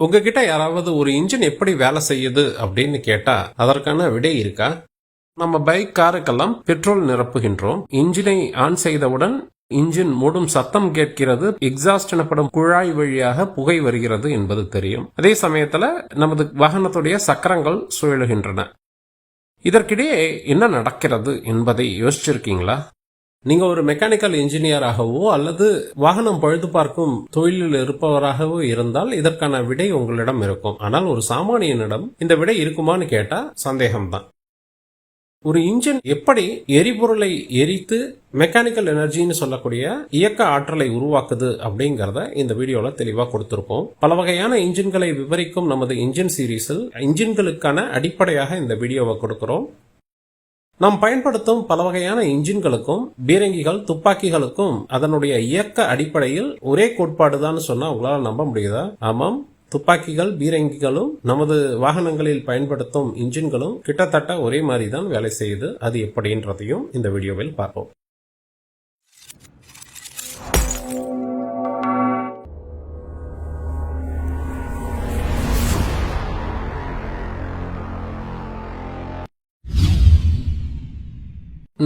உங்ககிட்ட யாராவது ஒரு இன்ஜின் எப்படி வேலை செய்யுது அப்படின்னு கேட்டா அதற்கான விடை இருக்கா? நம்ம பைக் காருக்கெல்லாம் பெட்ரோல் நிரப்புகின்றோம். இன்ஜினை ஆன் செய்தவுடன் இன்ஜின் மூடும் சத்தம் கேட்கிறது எக்ஸாஸ்ட் எனப்படும் குழாய் வழியாக புகை வருகிறது என்பது தெரியும். அதே சமயத்துல நமது வாகனத்துடைய சக்கரங்கள் சுழலுகின்றன. இதற்கிடையே என்ன நடக்கிறது என்பதை யோசிச்சிருக்கீங்களா? நீங்க ஒரு மெக்கானிக்கல் இன்ஜினியராகவோ அல்லது வாகனம் பழுது பார்க்கும் தொழிலில் இருப்பவராகவோ இருந்தால் இதற்கான விடை உங்களிடம் இருக்கும். ஆனால் ஒரு சாமானியனிடம் இந்த விடை இருக்குமான்னு கேட்டா சந்தேகம்தான். ஒரு இன்ஜின் எப்படி எரிபொருளை எரித்து மெக்கானிக்கல் எனர்ஜின்னு சொல்லக்கூடிய இயக்க ஆற்றலை உருவாக்குது அப்படிங்கறத இந்த வீடியோல தெளிவா கொடுத்திருப்போம். பல வகையான இன்ஜின்களை விவரிக்கும் நமது இன்ஜின் சீரீஸில் இன்ஜின்களுக்கான அடிப்படையாக இந்த வீடியோவை கொடுக்கிறோம். நாம் பயன்படுத்தும் பல வகையான இன்ஜின்களுக்கும் பீரங்கிகள் துப்பாக்கிகளுக்கும் அதனுடைய இயக்க அடிப்படையில் ஒரே கோட்பாடுதான் சொன்னா உங்களால் நம்ப முடியுதா? ஆமாம். துப்பாக்கிகள் பீரங்கிகளும் நமது வாகனங்களில் பயன்படுத்தும் இன்ஜின்களும் கிட்டத்தட்ட ஒரே மாதிரி தான் வேலை செய்யுது. அது எப்படின்றதையும் இந்த வீடியோவில் பார்ப்போம்.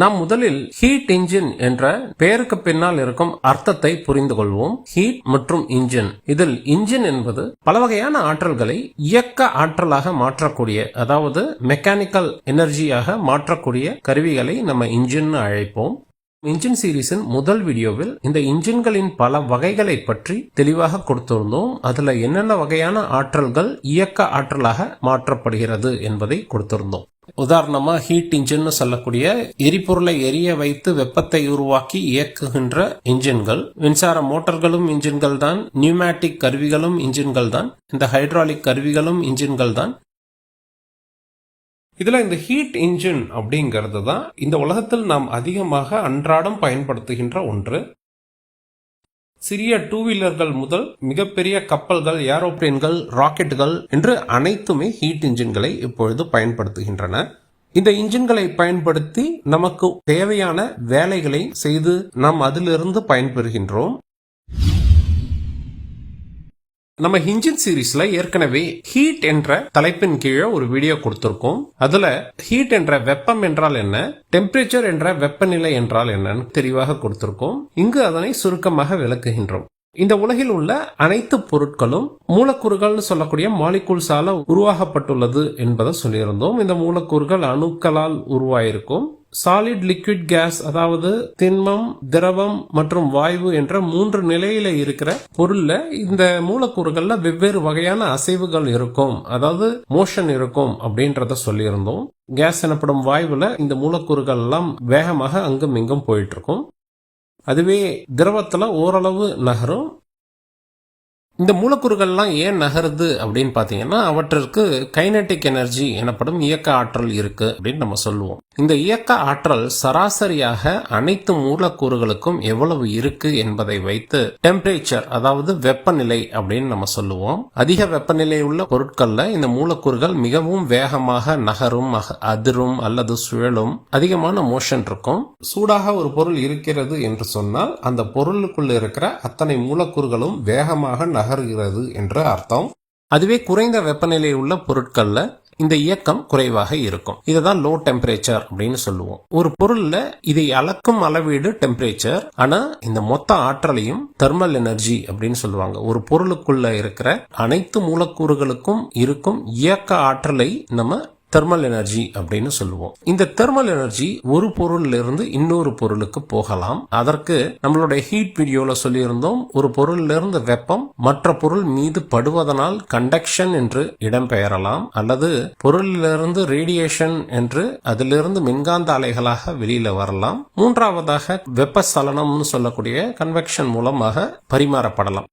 நாம் முதலில் ஹீட் இன்ஜின் என்ற பெயருக்கு பின்னால் இருக்கும் அர்த்தத்தை புரிந்து கொள்வோம். ஹீட் மற்றும் இன்ஜின் இதில் இன்ஜின் என்பது பல வகையான ஆற்றல்களை இயக்க ஆற்றலாக மாற்றக்கூடிய அதாவது மெக்கானிக்கல் எனர்ஜியாக மாற்றக்கூடிய கருவிகளை நம்ம இன்ஜின் அழைப்போம். இன்ஜின் சீரீஸின் முதல் வீடியோவில் இந்த இன்ஜின்களின் பல வகைகளை பற்றி தெளிவாக கொடுத்திருந்தோம். அதுல என்னென்ன வகையான ஆற்றல்கள் இயக்க ஆற்றலாக மாற்றப்படுகிறது என்பதை கொடுத்திருந்தோம். உதாரணமா ஹீட் இன்ஜின்னு சொல்லக்கூடிய எரிபொருளை எரிய வைத்து வெப்பத்தை உருவாக்கி இயக்குகின்ற இன்ஜின்கள் மின்சார மோட்டார்களும் இன்ஜின்கள் தான். நியூமேட்டிக் கருவிகளும் இன்ஜின்கள் தான். இந்த ஹைட்ராலிக் கருவிகளும் இன்ஜின்கள் தான். இதுல இந்த ஹீட் இன்ஜின் அப்படிங்கிறது தான் இந்த உலகத்தில் நாம் அதிகமாக அன்றாடம் பயன்படுத்துகின்ற ஒன்று. சிறிய டூ வீலர்கள் முதல் மிகப்பெரிய கப்பல்கள் ஏரோப்ளேன்கள் ராக்கெட்டுகள் என்று அனைத்துமே ஹீட் இன்ஜின்களை இப்பொழுது பயன்படுத்துகின்றன. இந்த இன்ஜின்களை பயன்படுத்தி நமக்கு தேவையான வேலைகளை செய்து நாம் அதிலிருந்து பயன்பெறுகின்றோம். நம்ம இன்ஜின் சீரீஸ்ல ஏற்கனவே ஹீட் என்ற தலைப்பின் கீழே ஒரு வீடியோ கொடுத்திருக்கோம். அதுல ஹீட் என்ற வெப்பம் என்றால் என்ன? டெம்பரேச்சர் என்ற வெப்பநிலை என்றால் என்னன்னு தெளிவாக கொடுத்திருக்கோம். இங்கு அதனை சுருக்கமாக விளக்குகின்றோம். இந்த உலகில் உள்ள அனைத்து பொருட்களும் மூலக்கூறுகள்னு சொல்லக்கூடிய மாலிகூல்ஸால உருவாக்கப்பட்டுள்ளது என்பதை சொல்லியிருந்தோம். இந்த மூலக்கூறுகள் அணுக்களால் உருவாயிருக்கும். சாலிட் லிக்விட் கேஸ் அதாவது திண்மம் திரவம் மற்றும் வாயு என்ற மூன்று நிலையில இருக்கிற பொருள்ல இந்த மூலக்கூறுகள்ல வெவ்வேறு வகையான அசைவுகள் இருக்கும். அதாவது மோஷன் இருக்கும் அப்படின்றத சொல்லியிருந்தோம். கேஸ் எனப்படும் வாயுல இந்த மூலக்கூறுகள் எல்லாம் வேகமாக அங்கும் இங்கும் போயிட்டு இருக்கும் அதுவே திரவத்துல ஓரளவு நகரும். இந்த மூலக்கூறுகள்லாம் ஏன் நகருது அப்படின்னு பாத்தீங்கன்னா அவற்றிற்கு கைனட்டிக் எனர்ஜி எனப்படும் இயக்க ஆற்றல் இருக்கு அப்படின்னு நம்ம சொல்லுவோம். இந்த இயக்க ஆற்றல் சராசரியாக அனைத்து மூலக்கூறுகளுக்கும் எவ்வளவு இருக்கு என்பதை வைத்து டெம்பரேச்சர் அதாவது வெப்பநிலை அப்படின்னு நம்ம சொல்லுவோம். அதிக வெப்பநிலை உள்ள பொருட்கள்ல இந்த மூலக்கூறுகள் மிகவும் வேகமாக நகரும் அக- அதிரும் அல்லது சுழலும். அதிகமான மோஷன் இருக்கும். சூடாக ஒரு பொருள் இருக்கிறது என்று சொன்னால் அந்த பொருளுக்குள்ள இருக்கிற அத்தனை மூலக்கூறுகளும் வேகமாக நகர்கிறது என்று அர்த்தம். அதுவே குறைந்த வெப்பநிலை உள்ள பொருட்கள்ல இந்த இயக்கம் குறைவாக இருக்கும். இதுதான் லோ டெம்பரேச்சர் அப்படின்னு சொல்லுவோம். ஒரு பொருள்ல இதை அளக்கும் அளவீடு டெம்பரேச்சர் ஆனா இந்த மொத்த ஆற்றலையும் தெர்மல் எனர்ஜி அப்படின்னு சொல்லுவாங்க. ஒரு பொருளுக்குள்ள இருக்கிற அனைத்து மூலக்கூறுகளுக்கும் இருக்கும் இயக்க ஆற்றலை நம்ம தெர்மல் எனர்ஜி அப்படின்னு சொல்லுவோம். இந்த தெர்மல் எனர்ஜி ஒரு பொருள்ல இருந்து இன்னொரு பொருளுக்கு போகலாம். அதற்கு நம்மளுடைய ஹீட் வீடியோல சொல்லியிருந்தோம். ஒரு பொருள்ல இருந்து வெப்பம் மற்ற பொருள் மீது படுவதனால் கண்டக்ஷன் என்று இடம்பெயரலாம். அல்லது பொருளிலிருந்து ரேடியேஷன் என்று அதிலிருந்து மின்காந்த அலைகளாக வெளியில வரலாம். மூன்றாவதாக வெப்பசலனம்னு சொல்லக்கூடிய கன்வெக்ஷன் மூலமாக பரிமாறப்படலாம்.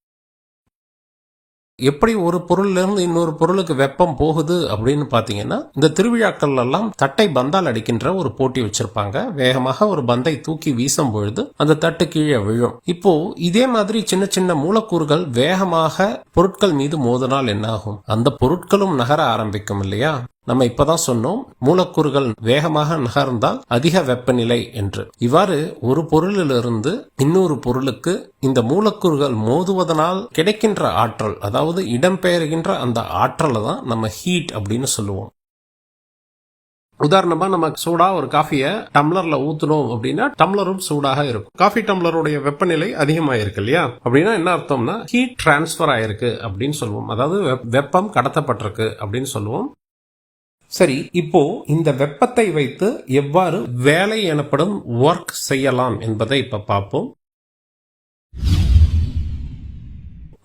எப்படி ஒரு பொருள்ல இருந்து இன்னொரு பொருளுக்கு வெப்பம் போகுது அப்படின்னு பாத்தீங்கன்னா இந்த திருவிழாக்கள் எல்லாம் தட்டை பந்தால் அடிக்கின்ற ஒரு போட்டி வச்சிருப்பாங்க. வேகமாக ஒரு பந்தை தூக்கி வீசும் பொழுது அந்த தட்டு கீழே விழும். இப்போ இதே மாதிரி சின்ன சின்ன மூலக்கூறுகள் வேகமாக பொருட்கள் மீது மோதினால் என்ன ஆகும் அந்த பொருட்களும் நகர ஆரம்பிக்கும் இல்லையா? நம்ம இப்பதான் சொன்னோம் மூலக்கூறுகள் வேகமாக நகர்ந்தால் அதிக வெப்பநிலை என்று. இவ்வாறு ஒரு பொருளிலிருந்து இன்னொரு பொருளுக்கு இந்த மூலக்கூறுகள் மோதுவதனால் கிடைக்கின்ற ஆற்றல் அதாவது இடம்பெயர்கின்ற அந்த ஆற்றலை தான் நம்ம ஹீட் அப்படின்னு சொல்லுவோம். உதாரணமா நம்ம சூடா ஒரு காஃபியை டம்ளர்ல ஊத்துனோம் அப்படின்னா டம்ளரும் சூடாக இருக்கும். காஃபி டம்ளருடைய வெப்பநிலை அதிகமாயிருக்கு இல்லையா? அப்படின்னா என்ன அர்த்தம்னா ஹீட் டிரான்ஸ்பர் ஆயிருக்கு அப்படின்னு சொல்லுவோம். அதாவது வெப்- வெப்பம் கடத்தப்பட்டிருக்கு அப்படின்னு சொல்லுவோம். சரி இப்போ இந்த வெப்பத்தை வைத்து எவ்வாறு வேலை எனப்படும் ஒர்க் செய்யலாம் என்பதை இப்ப பார்ப்போம்.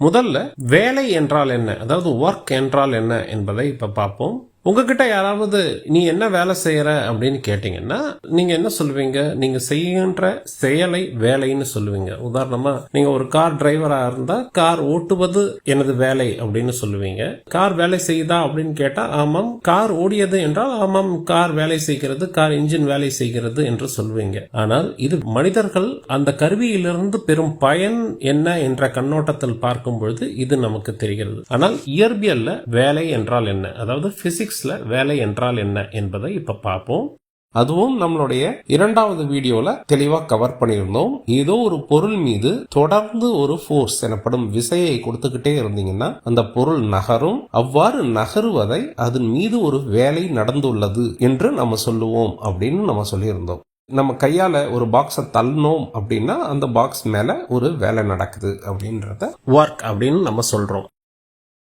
முதல்ல வேலை என்றால் என்ன? அதாவது ஒர்க் என்றால் என்ன என்பதை இப்ப பார்ப்போம். உங்ககிட்ட யாராவது நீ என்ன வேலை செய்யற? அப்படின்னு கேட்டீங்கன்னா நீங்க என்ன சொல்லுவீங்க? நீங்க செய்கின்ற செயலை வேலைன்னு சொல்லுவீங்க. உதாரணமா நீங்க ஒரு கார் டிரைவரா இருந்தா கார் ஓட்டுவது எனது வேலை அப்படின்னு சொல்லுவீங்க. கார் வேலை செய்யுதா அப்படின்னு கேட்டா ஆமாம். கார் ஓடியது என்றால் ஆமாம் கார் வேலை செய்கிறது கார் இன்ஜின் வேலை செய்கிறது என்று சொல்லுவீங்க. ஆனால் இது மனிதர்கள் அந்த கருவியிலிருந்து பெறும் பயன் என்ன என்ற கண்ணோட்டத்தில் பார்க்கும் பொழுது இது நமக்கு தெரிகிறது. ஆனால் இயற்பியல்ல வேலை என்றால் என்ன? அதாவது பிசிக்ஸ்ல வேலை என்றால் என்ன என்பதை இப்போ பார்ப்போம். அதுவும் நம்மளுடைய இரண்டாவது வீடியோல தெளிவா கவர் பண்ணியிருந்தோம். ஏதோ ஒரு பொருள் மீது தொடர்ந்து ஒரு ஃபோர்ஸ் எனப்படும் விசையை கொடுத்துக்கிட்டே இருந்தீங்கன்னா அந்த பொருள் நகரும். அவ்வாறு நகருவதை அதன் மீது ஒரு வேலை நடந்துள்ளது என்று நம்ம சொல்லுவோம் அப்படின்னு நம்ம சொல்லியிருந்தோம். நம்ம கையால ஒரு பாக்ஸை தள்ளினோம் அப்படின்னா அந்த பாக்ஸ் மேல ஒரு வேலை நடக்குது அப்படின்றத ஒர்க் அப்படின்னு நம்ம சொல்றோம்.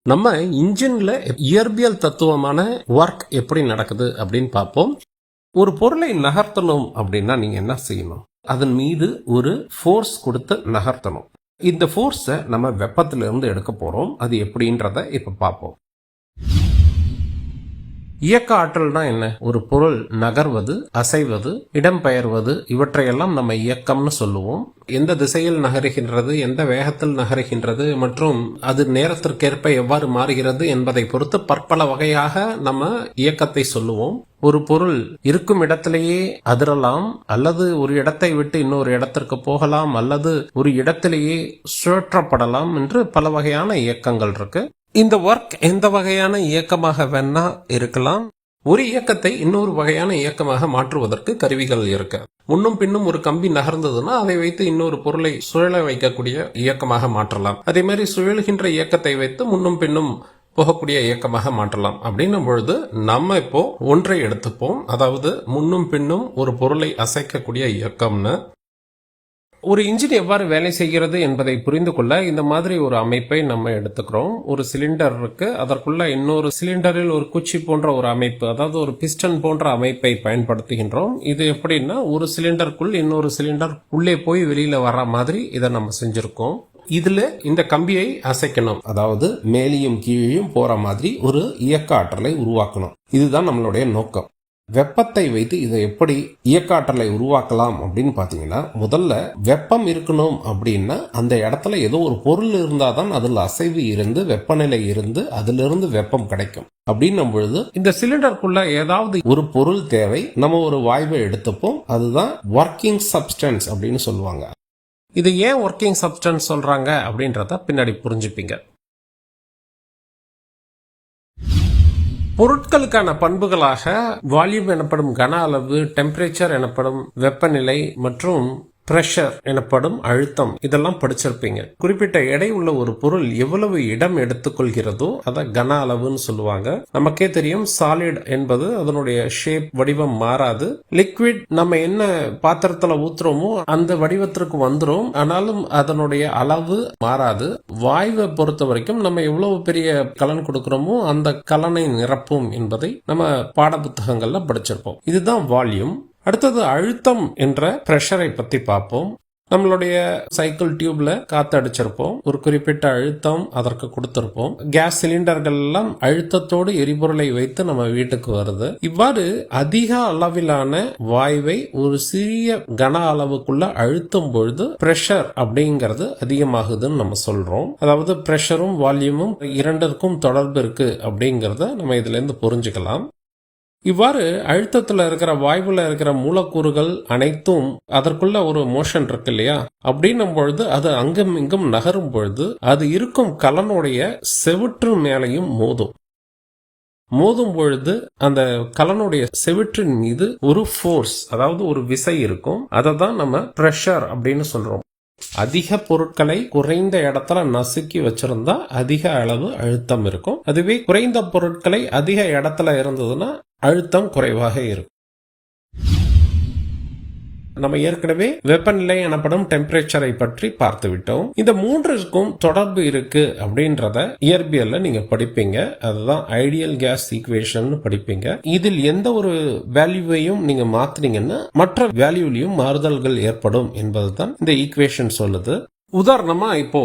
நம்ம இன்ஜின்ல இயற்பியல் தத்துவமான ஒர்க் எப்படி நடக்குது அப்படின்னு பார்ப்போம். ஒரு பொருளை நகர்த்தணும் அப்படின்னா நீங்க என்ன செய்யணும்? அதன் மீது ஒரு ஃபோர்ஸ் கொடுத்து நகர்த்தணும். இந்த ஃபோர்ஸை நம்ம வெப்பத்திலிருந்து இருந்து எடுக்க போறோம். அது எப்படின்றத இப்ப பார்ப்போம். இயக்க ஆற்றல்னா என்ன? ஒரு பொருள் நகர்வது அசைவது இடம்பெயர்வது இவற்றையெல்லாம் நம்ம இயக்கம்னு சொல்லுவோம். எந்த திசையில் நகருகின்றது எந்த வேகத்தில் நகருகின்றது மற்றும் அது நேரத்திற்கேற்ப எவ்வாறு மாறுகிறது என்பதை பொறுத்து பற்பல வகையாக நம்ம இயக்கத்தை சொல்லுவோம். ஒரு பொருள் இருக்கும் இடத்திலேயே அதிரலாம் அல்லது ஒரு இடத்தை விட்டு இன்னொரு இடத்திற்கு போகலாம் அல்லது ஒரு இடத்திலேயே சுழற்றப்படலாம் என்று பல வகையான இயக்கங்கள் இருக்கு. இந்த ஒர்க் எந்த வகையான இயக்கமாக வேணா இருக்கலாம். ஒரு இயக்கத்தை இன்னொரு வகையான இயக்கமாக மாற்றுவதற்கு கருவிகள் இருக்கு. முன்னும் பின்னும் ஒரு கம்பி நகர்ந்ததுன்னா அதை வைத்து இன்னொரு பொருளை சுழல வைக்கக்கூடிய இயக்கமாக மாற்றலாம். அதே மாதிரி சுழல்கின்ற இயக்கத்தை வைத்து முன்னும் பின்னும் போகக்கூடிய இயக்கமாக மாற்றலாம். அப்படின்னும் பொழுது நம்ம இப்போ ஒன்றை எடுத்துப்போம். அதாவது முன்னும் பின்னும் ஒரு பொருளை அசைக்கக்கூடிய இயக்கம்னு. ஒரு இன்ஜின் எவ்வாறு வேலை செய்கிறது என்பதை புரிந்து கொள்ள இந்த மாதிரி ஒரு அமைப்பை நம்ம எடுத்துக்கிறோம். ஒரு சிலிண்டர் இருக்கு. அதற்குள்ள இன்னொரு சிலிண்டரில் ஒரு குச்சி போன்ற ஒரு அமைப்பு அதாவது ஒரு பிஸ்டன் போன்ற அமைப்பை பயன்படுத்துகின்றோம். இது எப்படின்னா ஒரு சிலிண்டருக்குள் இன்னொரு சிலிண்டர் உள்ளே போய் வெளியில வர்ற மாதிரி இதை நம்ம செஞ்சிருக்கோம். இதுல இந்த கம்பியை அசைக்கணும். அதாவது மேலேயும் கீழேயும் போற மாதிரி ஒரு இயக்க ஆற்றலை உருவாக்கணும். இதுதான் நம்மளுடைய நோக்கம். வெப்பத்தை வைத்து இதை எப்படி இயக்காற்றலை உருவாக்கலாம் அப்படின்னு பார்த்தீங்கன்னா முதல்ல வெப்பம் இருக்கணும் அப்படின்னா அந்த இடத்துல ஏதோ ஒரு பொருள் இருந்தால் தான் அதில் அசைவு இருந்து வெப்பநிலை இருந்து அதிலிருந்து வெப்பம் கிடைக்கும். அப்படின்னும் பொழுது இந்த சிலிண்டருக்குள்ள ஏதாவது ஒரு பொருள் தேவை. நம்ம ஒரு வாய்வை எடுத்துப்போம். அதுதான் ஒர்க்கிங் சப்ஸ்டன்ஸ் அப்படின்னு சொல்லுவாங்க. இது ஏன் ஒர்க்கிங் சப்ஸ்டன்ஸ் சொல்றாங்க அப்படின்றத பின்னாடி புரிஞ்சுப்பீங்க. பொருட்களுக்கான பண்புகளாக வால்யூம் எனப்படும் கன அளவு டெம்பரேச்சர் எனப்படும் வெப்பநிலை மற்றும் பிரஷர் எனப்படும் அழுத்தம். இதெல்லாம் படிச்சிருப்பீங்க. குறிப்பிட்ட எடை உள்ள ஒரு பொருள் எவ்வளவு இடம் எடுத்துக்கொள்கிறதோ அதை கன அளவுன்னு சொல்லுவாங்க. நமக்கே தெரியும் சாலிட் என்பது அதனுடைய ஷேப் வடிவம் மாறாது. லிக்விட் நம்ம என்ன பாத்திரத்துல ஊத்துறோமோ அந்த வடிவத்திற்கு வந்துரும். ஆனாலும் அதனுடைய அளவு மாறாது. வாயுவை பொறுத்த வரைக்கும் நம்ம எவ்வளவு பெரிய கலன் கொடுக்கிறோமோ அந்த கலனை நிரப்பும் என்பதை நம்ம பாட புத்தகங்கள்ல படிச்சிருப்போம். இதுதான் வால்யூம். அடுத்தது அழுத்தம் என்ற பிரஷரை பத்தி பார்ப்போம். நம்மளுடைய சைக்கிள் டியூப்ல காத்து அடிச்சிருப்போம். ஒரு குறிப்பிட்ட அழுத்தம் அதற்கு கொடுத்திருப்போம். கேஸ் சிலிண்டர்கள் எல்லாம் அழுத்தத்தோடு எரிபொருளை வைத்து நம்ம வீட்டுக்கு வருது. இவ்வாறு அதிக அளவிலான வாயுவை ஒரு சிறிய கன அளவுக்குள்ள அழுத்தும் பொழுது பிரஷர் அப்படிங்கிறது அதிகமாகுதுன்னு நம்ம சொல்றோம். அதாவது பிரஷரும் வால்யூமும் இரண்டிற்கும் தொடர்பு இருக்கு அப்படிங்கறத நம்ம இதுல இருந்து புரிஞ்சுக்கலாம். இவ்வாறு அழுத்தத்துல இருக்கிற வாயுல இருக்கிற மூலக்கூறுகள் அனைத்தும் அதற்குள்ள ஒரு மோஷன் இருக்கு இல்லையா? அப்படின்னும் பொழுது அது அங்கும் இங்கும் நகரும் பொழுது அது இருக்கும் கலனுடைய செவிற்று மேலையும் மோதும். மோதும் பொழுது அந்த கலனுடைய செவிற்றின் மீது ஒரு ஃபோர்ஸ் அதாவது ஒரு விசை இருக்கும். அதை தான் நம்ம ப்ரெஷர் அப்படின்னு சொல்றோம். அதிக பொருட்களை குறைந்த இடத்துல நசுக்கி வச்சிருந்தா அதிக அளவு அழுத்தம் இருக்கும். அதுவே குறைந்த பொருட்களை அதிக இடத்துல இருந்ததுன்னா அழுத்தம் குறைவாக இருக்கும். நம்ம ஏற்கனவே வெப்பநிலை எனப்படும் டெம்பரேச்சரை பற்றி பார்த்து விட்டோம். இந்த மூன்றுக்கும் தொடர்பு இருக்கு அப்படின்றத இயற்பியல்ல நீங்க படிப்பீங்க. அதுதான் ஐடியல் கேஸ் ஈக்குவேஷன் படிப்பீங்க. இதில் எந்த ஒரு வேல்யூவையும் நீங்க மாத்துனீங்கன்னா மற்ற வேல்யூலையும் மாறுதல்கள் ஏற்படும் என்பதுதான் இந்த ஈக்குவேஷன் சொல்லுது. உதாரணமா இப்போ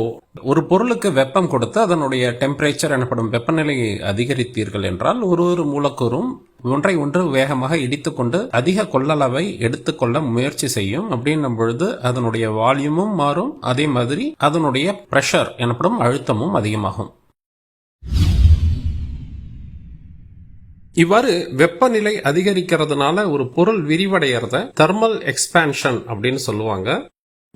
ஒரு பொருளுக்கு வெப்பம் கொடுத்து அதனுடைய டெம்பரேச்சர் எனப்படும் வெப்பநிலையை அதிகரித்தீர்கள் என்றால் ஒரு ஒரு மூலக்கூறும் ஒன்றை ஒன்று வேகமாக இடித்துக்கொண்டு அதிக கொள்ளளவை எடுத்துக்கொள்ள முயற்சி செய்யும். அப்படின்னும் பொழுது அதனுடைய வால்யூமும் மாறும். அதே மாதிரி அதனுடைய பிரஷர் எனப்படும் அழுத்தமும் அதிகமாகும். இவ்வாறு வெப்பநிலை அதிகரிக்கிறதுனால ஒரு பொருள் விரிவடைகிறத தெர்மல் எக்ஸ்பேன்ஷன் அப்படின்னு சொல்லுவாங்க.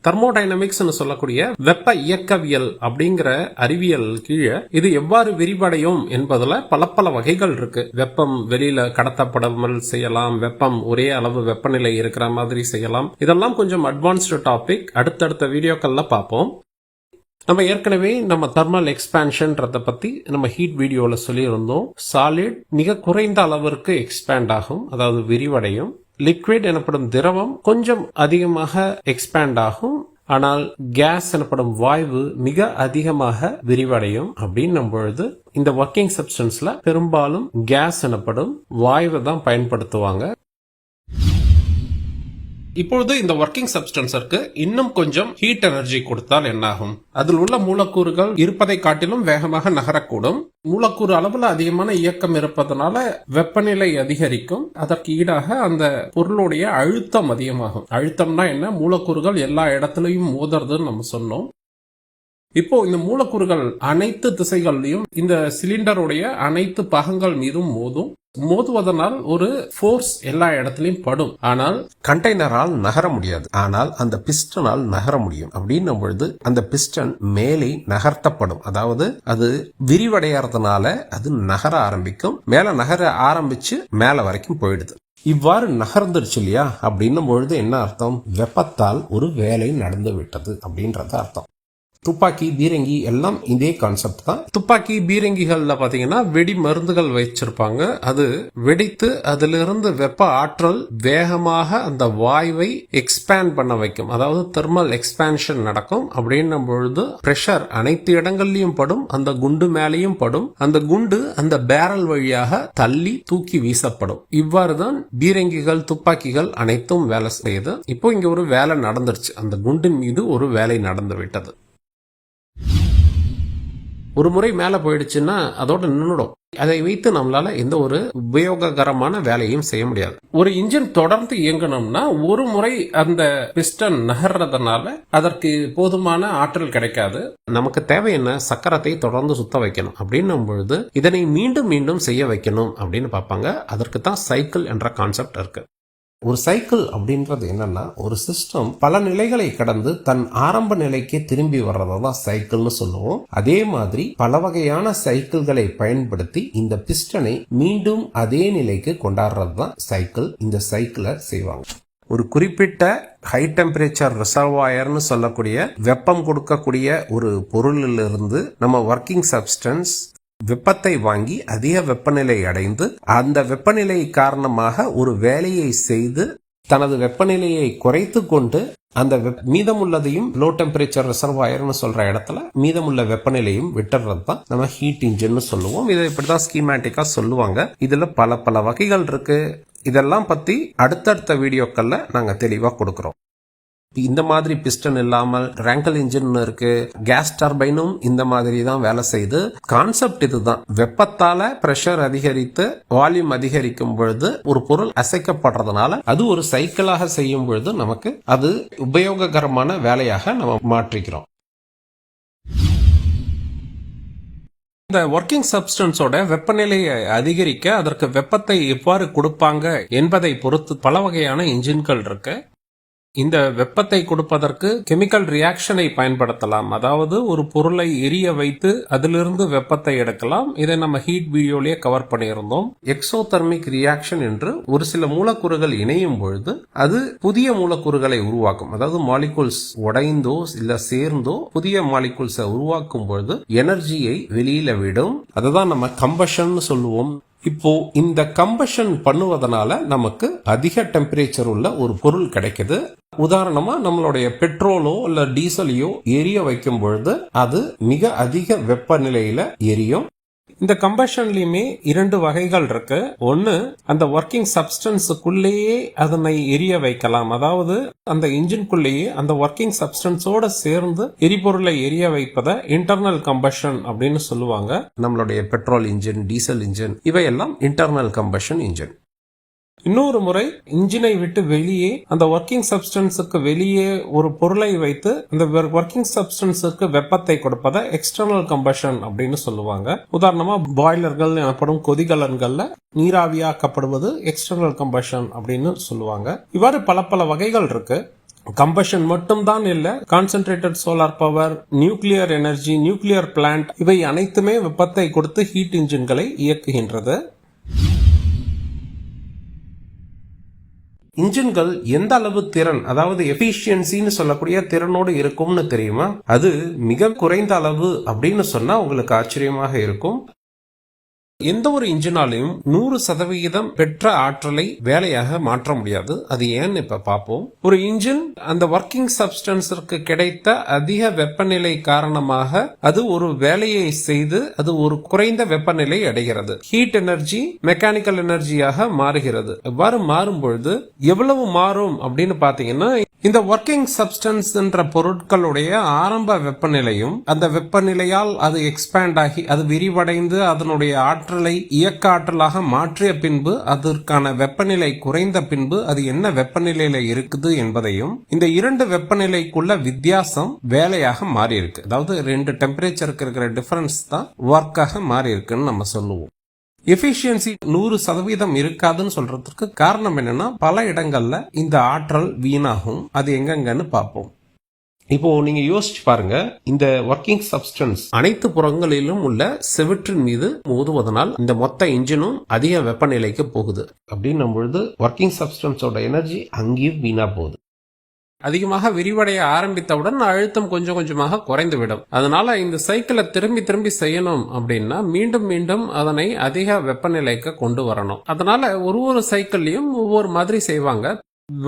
தெர்மோடைனமிக்ஸ்னு சொல்லக்கூடிய வெப்ப இயக்கவியல் அப்படிங்கிற அறிவியல் கீழே இது எவ்வாறு விரிவடையும் என்பதுல பல பல வகைகள் இருக்கு. வெப்பம் வெளியில கடத்தப்படாமல் செய்யலாம். வெப்பம் ஒரே அளவு வெப்பநிலை இருக்கிற மாதிரி செய்யலாம். இதெல்லாம் கொஞ்சம் அட்வான்ஸ்டு டாபிக் அடுத்தடுத்த வீடியோக்கள்ல பார்ப்போம். நம்ம ஏற்கனவே நம்ம தெர்மல் எக்ஸ்பேன்ஷன்றத பத்தி நம்ம ஹீட் வீடியோல சொல்லியிருந்தோம். சாலிட் மிக குறைந்த அளவிற்கு எக்ஸ்பேண்ட் ஆகும். அதாவது விரிவடையும். லிக்விட் எனப்படும் திரவம் கொஞ்சம் அதிகமாக எக்ஸ்பேண்ட் ஆகும். ஆனால் கேஸ் எனப்படும் வாய்வு மிக அதிகமாக விரிவடையும் அப்படின்னும் பொழுது இந்த ஒர்க்கிங் சப்ஸ்டன்ஸ்ல பெரும்பாலும் கேஸ் எனப்படும் வாயுவை தான் பயன்படுத்துவாங்க. இப்பொழுது இந்த ஒர்க்கிங் சப்ஸ்டன்ஸருக்கு இன்னும் கொஞ்சம் ஹீட் எனர்ஜி கொடுத்தால் என்னாகும்? அதில் உள்ள மூலக்கூறுகள் இருப்பதை காட்டிலும் வேகமாக நகரக்கூடும். மூலக்கூறு அளவில் அதிகமான இயக்கம் இருப்பதனால வெப்பநிலை அதிகரிக்கும். அதற்கு ஈடாக அந்த பொருளுடைய அழுத்தம் அதிகமாகும். அழுத்தம்னா என்ன? மூலக்கூறுகள் எல்லா இடத்துலையும் மோதுறதுன்னு நம்ம சொன்னோம். இப்போ இந்த மூலக்கூறுகள் அனைத்து திசைகள்லயும் இந்த சிலிண்டருடைய அனைத்து பாகங்கள் மீதும் மோதும். மோதுவதனால் ஒரு ஃபோர்ஸ் எல்லா இடத்துலயும் படும். ஆனால் கண்டெய்னரால் நகர முடியாது. ஆனால் அந்த பிஸ்டனால் நகர முடியும். அப்படின்னும் பொழுது அந்த பிஸ்டன் மேலே நகர்த்தப்படும். அதாவது அது விரிவடையறதுனால அது நகர ஆரம்பிக்கும். மேல நகர ஆரம்பிச்சு மேல வரைக்கும் போயிடுது. இவ்வாறு நகர்ந்துருச்சு இல்லையா? அப்படின்னும் பொழுது என்ன அர்த்தம்? வெப்பத்தால் ஒரு வேலை நடந்து விட்டது அப்படின்றது அர்த்தம். துப்பாக்கி பீரங்கி எல்லாம் இதே கான்செப்ட் தான். துப்பாக்கி பீரங்கிகள்ல பாத்தீங்கன்னா வெடி மருந்துகள் வச்சிருப்பாங்க. அது வெடித்து அதிலிருந்து வெப்ப ஆற்றல் வேகமாக அந்த வாயுவை எக்ஸ்பேண்ட் பண்ண வைக்கும். அதாவது தெர்மல் எக்ஸ்பான்ஷன் நடக்கும். அப்படின்னும் பொழுது பிரஷர் அனைத்து இடங்கள்லயும் படும் அந்த குண்டு மேலேயும் படும். அந்த குண்டு அந்த பேரல் வழியாக தள்ளி தூக்கி வீசப்படும். இவ்வாறு தான் பீரங்கிகள் துப்பாக்கிகள் அனைத்தும் வேலை செய்யுது. இப்போ இங்க ஒரு வேலை நடந்துருச்சு. அந்த குண்டின் மீது ஒரு வேலை நடந்து விட்டது ஒரு முறை மேலே போயிடுச்சுன்னா அதோட நின்றுடும் அதை வைத்து நம்மளால எந்த ஒரு உபயோககரமான வேலையும் செய்ய முடியாது. ஒரு இன்ஜின் தொடர்ந்து இயங்கணும்னா ஒரு முறை அந்த பிஸ்டன் நகர்றதுனால அதற்கு போதுமான ஆற்றல் கிடைக்காது. நமக்கு தேவை என்ன? சக்கரத்தை தொடர்ந்து சுத்த வைக்கணும். அப்படின்னும் பொழுது இதனை மீண்டும் மீண்டும் செய்ய வைக்கணும் அப்படின்னு பார்ப்பாங்க. அதற்கு தான் சைக்கிள் என்ற கான்செப்ட் இருக்கு. ஒரு சைக்கிள் அப்படின்றது என்னன்னா ஒரு சிஸ்டம் பல நிலைகளை கடந்து தன் ஆரம்ப நிலைக்கு திரும்பி வர்றதை தான் சைக்கிள்னு சொல்லுவோம். அதே மாதிரி பல வகையான சைக்கிள்களை பயன்படுத்தி இந்த பிஸ்டனை மீண்டும் அதே நிலைக்கு கொண்டாடுறது தான் சைக்கிள் இந்த சைக்கிளை செய்வாங்க. ஒரு குறிப்பிட்ட ஹை டெம்பரேச்சர் ரிசர்வாயர்னு சொல்லக்கூடிய வெப்பம் கொடுக்கக்கூடிய ஒரு பொருளிலிருந்து நம்ம ஒர்க்கிங் சப்ஸ்டன்ஸ் வெப்பத்தை வாங்கி அதிக வெப்பநிலை அடைந்து அந்த வெப்பநிலை காரணமாக ஒரு வேலையை செய்து தனது வெப்பநிலையை குறைத்து கொண்டு அந்த வெப்- மீதமுள்ளதையும் லோ டெம்பரேச்சர் ரிசர்வாயர்னு சொல்ற இடத்துல மீதமுள்ள வெப்பநிலையும் விட்டுறது தான் நம்ம ஹீட் இன்ஜின்னு சொல்லுவோம். இதை இப்படிதான் ஸ்கீமேட்டிக்கா சொல்லுவாங்க. இதுல பல பல வகைகள் இருக்கு. இதெல்லாம் பத்தி அடுத்தடுத்த வீடியோக்கள்ல நாங்க தெளிவா கொடுக்குறோம். இந்த மாதிரி பிஸ்டன் இல்லாமல் ரேங்கல் இன்ஜின் இருக்கு. கேஸ் டர்பைனும் இந்த மாதிரி தான் வேலை செய்யுது கான்செப்ட் இதுதான். வெப்பத்தால பிரஷர் அதிகரித்து வால்யூம் அதிகரிக்கும் பொழுது ஒரு பொருள் அசைக்கப்படுறதுனால அது ஒரு சைக்கிளாக செய்யும் பொழுது நமக்கு அது உபயோககரமான வேலையாக நம்ம மாற்றிக்கிறோம். இந்த ஒர்க்கிங் சப்ஸ்டன்ஸோட வெப்பநிலையை அதிகரிக்க அதற்கு வெப்பத்தை எவ்வாறு கொடுப்பாங்க என்பதை பொறுத்து பல வகையான இன்ஜின்கள் இருக்கு. இந்த வெப்பத்தை கொடுப்பதற்கு கெமிக்கல் ரியாக்ஷனை பயன்படுத்தலாம். அதாவது ஒரு பொருளை எரிய வைத்து அதிலிருந்து வெப்பத்தை எடுக்கலாம். இதை நம்ம ஹீட் வீடியோலயே கவர் பண்ணியிருந்தோம். எக்ஸோதெர்மிக் ரியாக்ஷன் என்று ஒரு சில மூலக்கூறுகள் இணையும் பொழுது அது புதிய மூலக்கூறுகளை உருவாக்கும். அதாவது மாலிகூல்ஸ் உடைந்தோ இல்ல சேர்ந்தோ புதிய மாலிகூல்ஸை உருவாக்கும் பொழுது எனர்ஜியை வெளியில விடும். அதுதான் நம்ம கம்பஷன் சொல்லுவோம். இப்போ இந்த கம்பஷன் பண்ணுவதனால நமக்கு அதிக டெம்பரேச்சர் உள்ள ஒரு பொருள் கிடைக்குது. உதாரணமா நம்மளுடைய பெட்ரோலோ இல்ல டீசலையோ எரிய வைக்கும் பொழுது அது மிக அதிக வெப்பநிலையில எரியும். இந்த கம்பஷன்லயுமே இரண்டு வகைகள் இருக்கு. ஒன்னு அந்த ஒர்க்கிங் சப்ஸ்டன்ஸுக்குள்ளேயே அதனை எரிய வைக்கலாம். அதாவது அந்த இன்ஜின்குள்ளேயே அந்த ஒர்க்கிங் சப்ஸ்டன்ஸோட சேர்ந்து எரிபொருளை எரிய வைப்பதை இன்டர்னல் கம்பஷன் அப்படின்னு சொல்லுவாங்க. நம்மளுடைய பெட்ரோல் இன்ஜின் டீசல் இன்ஜின் இவையெல்லாம் இன்டர்னல் கம்பஷன் இன்ஜின் இன்னொரு முறை இன்ஜினை விட்டு வெளியே அந்த ஒர்க்கிங் சப்ஸ்டன்ஸுக்கு வெளியே ஒரு பொருளை வைத்து அந்த ஒர்க்கிங் சப்ஸ்டன்ஸுக்கு வெப்பத்தை கொடுப்பதை எக்ஸ்டர்னல் கம்பஷன் அப்படின்னு சொல்லுவாங்க. உதாரணமா பாய்லர்கள் எனப்படும் கொதிகலன்கள்ல நீராவியாக்கப்படுவது எக்ஸ்டர்னல் கம்பஷன் அப்படின்னு சொல்லுவாங்க. இவ்வாறு பல பல வகைகள் இருக்கு. கம்பஷன் மட்டும்தான் இல்ல concentrated solar power nuclear energy nuclear plant இவை அனைத்துமே வெப்பத்தை கொடுத்து ஹீட் இன்ஜின்களை இயக்குகின்றது. இன்ஜின்கள் எந்த அளவு திறன் அதாவது எஃபிஷியன்சின்னு சொல்லக்கூடிய திறனோடு இருக்கும்னு தெரியுமா? அது மிக குறைந்த அளவு அப்படின்னு சொன்னா உங்களுக்கு ஆச்சரியமாக இருக்கும். எந்த ஒரு இன்ஜினாலையும் நூறு சதவிகிதம் பெற்ற ஆற்றலை வேலையாக மாற்ற முடியாது. அது ஏன்னு இப்ப பார்ப்போம்? ஒரு இன்ஜின் அந்த ஒர்க்கிங் சப்ஸ்டன்ஸிற்கு கிடைத்த அதிக வெப்பநிலை காரணமாக அது ஒரு வேலையை செய்து அது ஒரு குறைந்த வெப்பநிலை அடைகிறது. ஹீட் எனர்ஜி மெக்கானிக்கல் எனர்ஜியாக மாறுகிறது. இவ்வாறு மாறும் பொழுது எவ்வளவு மாறும் அப்படின்னு பாத்தீங்கன்னா இந்த ஒர்க்கிங் சப்ஸ்டன்ஸ் என்ற பொருட்களுடைய ஆரம்ப வெப்பநிலையும் அந்த வெப்பநிலையால் அது எக்ஸ்பேண்ட் ஆகி அது விரிவடைந்து அதனுடைய ஆற்றல் இயக்க ஆற்றலாக மாற்றிய பின்பு அதற்கான வெப்பநிலை குறைந்த பின்பு அது என்ன வெப்பநிலையில இருக்குது என்பதையும் இந்த இரண்டு வெப்பநிலைக்குள்ள வித்தியாசம் வேலையாக மாறி இருக்கு அதாவது ரெண்டு டெம்பரேச்சருக்கு இருக்கிற டிஃபரன்ஸ் தான் ஒர்க்காக மாறி இருக்குன்னு நம்ம சொல்லுவோம். எஃபிஷியன்சி நூறு சதவீதம் இருக்காதுன்னு சொல்றதுக்கு காரணம் என்னன்னா பல இடங்கள்ல இந்த ஆற்றல் வீணாகும். அது எங்கெங்கன்னு பார்ப்போம். இப்போ நீங்க யோசிச்சு பாருங்க இந்த ஒர்க்கிங் சப்ஸ்டன்ஸ் அனைத்து புறங்களிலும் உள்ள செவிற்றின் மீது மோதுவதனால் இந்த மொத்த இன்ஜினும் அதிக வெப்பநிலைக்கு போகுது. அப்படின்னும் பொழுது ஒர்க்கிங் சப்ஸ்டன்ஸோட எனர்ஜி அங்கேயும் வீணா போகுது. அதிகமாக விரிவடைய ஆரம்பித்தவுடன் அழுத்தம் கொஞ்சம் கொஞ்சமாக குறைந்துவிடும். அதனால இந்த சைக்கிளை திரும்பி திரும்பி செய்யணும் அப்படின்னா மீண்டும் மீண்டும் அதனை அதிக வெப்பநிலைக்கு கொண்டு வரணும். அதனால ஒரு ஒரு சைக்கிள்லையும் ஒவ்வொரு மாதிரி செய்வாங்க.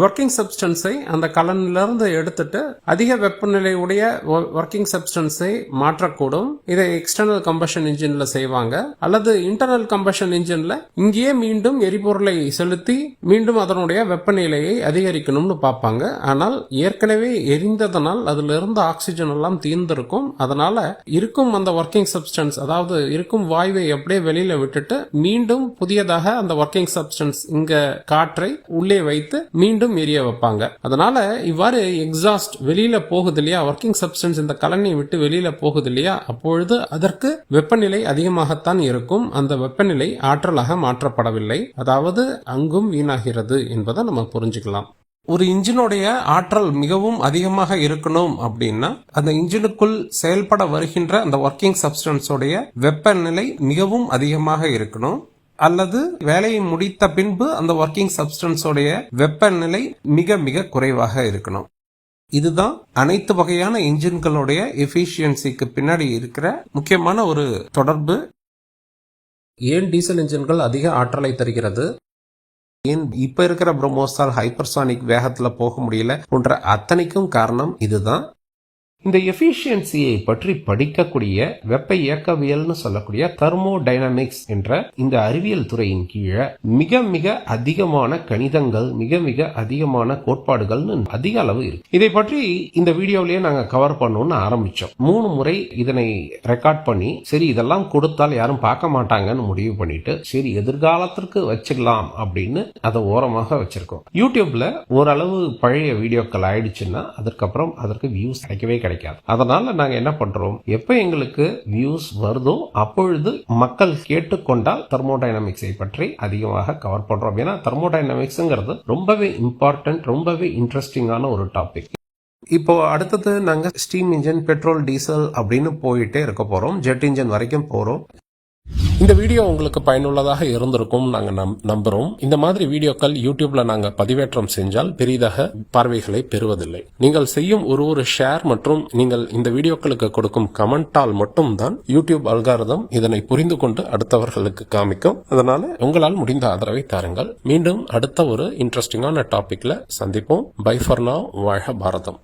ஒர்க்கிங் சப்ஸ்டன்ஸை அந்த கலனிலிருந்து எடுத்துட்டு அதிக வெப்பநிலை உடைய ஒர்க்கிங் சப்ஸ்டன்ஸை மாற்றக்கூடும். இதை எக்ஸ்டர்னல் கம்பஷன் இன்ஜின்ல செய்வாங்க. அல்லது இன்டர்னல் கம்பஷன் இன்ஜின்ல இங்கேயே மீண்டும் எரிபொருளை செலுத்தி மீண்டும் அதனுடைய வெப்பநிலையை அதிகரிக்கணும்னு பார்ப்பாங்க. ஆனால் ஏற்கனவே எரிந்ததனால் அதுல இருந்த ஆக்சிஜன் எல்லாம் தீர்ந்திருக்கும். அதனால இருக்கும் அந்த ஒர்க்கிங் சப்ஸ்டன்ஸ் அதாவது இருக்கும் வாயுவை அப்படியே வெளியில விட்டுட்டு மீண்டும் புதியதாக அந்த ஒர்க்கிங் சப்ஸ்டன்ஸ் இங்க காற்றை உள்ளே வைத்து மீண்டும் மீண்டும் எரிய வைப்பாங்க. அதனால இவ்வாறு எக்ஸாஸ்ட் வெளியில போகுது இல்லையா? ஒர்க்கிங் சப்ஸ்டன்ஸ் இந்த கலனை விட்டு வெளியில போகுது இல்லையா? அப்பொழுது அதற்கு வெப்பநிலை அதிகமாகத்தான் இருக்கும். அந்த வெப்பநிலை ஆற்றலாக மாற்றப்படவில்லை. அதாவது அங்கும் வீணாகிறது என்பதை நம்ம புரிஞ்சுக்கலாம். ஒரு இன்ஜினுடைய ஆற்றல் மிகவும் அதிகமாக இருக்கணும் அப்படின்னா அந்த இன்ஜினுக்குள் செயல்பட வருகின்ற அந்த ஒர்க்கிங் சப்ஸ்டன்ஸோடைய வெப்பநிலை மிகவும் அதிகமாக இருக்கணும். அல்லது வேலையை முடித்த பின்பு அந்த ஒர்க்கிங் சப்ஸ்டன்ஸோடைய வெப்பநிலை மிக மிக குறைவாக இருக்கணும். இதுதான் அனைத்து வகையான இன்ஜின்களுடைய எஃபிஷியன்சிக்கு பின்னாடி இருக்கிற முக்கியமான ஒரு தொடர்பு. ஏன் டீசல் இன்ஜின்கள் அதிக ஆற்றலை தருகிறது? ஏன் இப்ப இருக்கிற பிரம்மோஸால் ஹைப்பர்சானிக் வேகத்துல போக முடியல? போன்ற அத்தனைக்கும் காரணம் இதுதான். இந்த எஃபிஷியன்சியை பற்றி படிக்கக்கூடிய வெப்ப இயக்கவியல்னு சொல்லக்கூடிய தெர்மோ டைனமிக்ஸ் என்ற இந்த அறிவியல் துறையின் கீழே மிக மிக அதிகமான கணிதங்கள் மிக மிக அதிகமான கோட்பாடுகள்னு அதிக அளவு இருக்கு. இதை பற்றி இந்த வீடியோலயே நாங்க கவர் பண்ணணும்னு ஆரம்பிச்சோம். மூணு முறை இதனை ரெக்கார்ட் பண்ணி சரி இதெல்லாம் கொடுத்தால் யாரும் பார்க்க மாட்டாங்கன்னு முடிவு பண்ணிட்டு சரி எதிர்காலத்திற்கு வச்சிடலாம் அப்படின்னு அதை ஓரமாக வச்சிருக்கோம். யூடியூப்ல ஓரளவு பழைய வீடியோக்கள் ஆயிடுச்சுன்னா அதுக்கப்புறம் அதற்கு வியூஸ் கிடைக்கவே கிடையாது கிடைக்காது. அதனால நாங்க என்ன பண்றோம்? எப்ப எங்களுக்கு வியூஸ் வருதோ அப்பொழுது மக்கள் கேட்டுக்கொண்டால் தெர்மோடைனமிக்ஸை பற்றி அதிகமாக கவர் பண்றோம். ஏன்னா தெர்மோடைனமிக்ஸ்ங்கிறது ரொம்பவே இம்பார்ட்டன்ட் ரொம்பவே இன்ட்ரெஸ்டிங்கான ஒரு டாபிக் இப்போ அடுத்தது நாங்க ஸ்டீம் இன்ஜின் பெட்ரோல் டீசல் அப்படின்னு போயிட்டே இருக்க போறோம். ஜெட் இன்ஜின் வரைக்கும் போறோம். இந்த வீடியோ உங்களுக்கு பயனுள்ளதாக இருந்திருக்கும் நாங்கள் நம்- நம்புறோம். இந்த மாதிரி வீடியோக்கள் யூடியூப்ல நாங்கள் பதிவேற்றம் செஞ்சால் பெரிதாக பார்வைகளை பெறுவதில்லை. நீங்கள் செய்யும் ஒரு ஒரு ஷேர் மற்றும் நீங்கள் இந்த வீடியோக்களுக்கு கொடுக்கும் கமெண்டால் மட்டும்தான் யூடியூப் அல்காரதம் இதனை புரிந்து கொண்டு அடுத்தவர்களுக்கு காமிக்கும். அதனால உங்களால் முடிந்த ஆதரவை தாருங்கள். மீண்டும் அடுத்த ஒரு இன்ட்ரெஸ்டிங்கான டாபிக்ல சந்திப்போம். Bye for now. பாரதம்.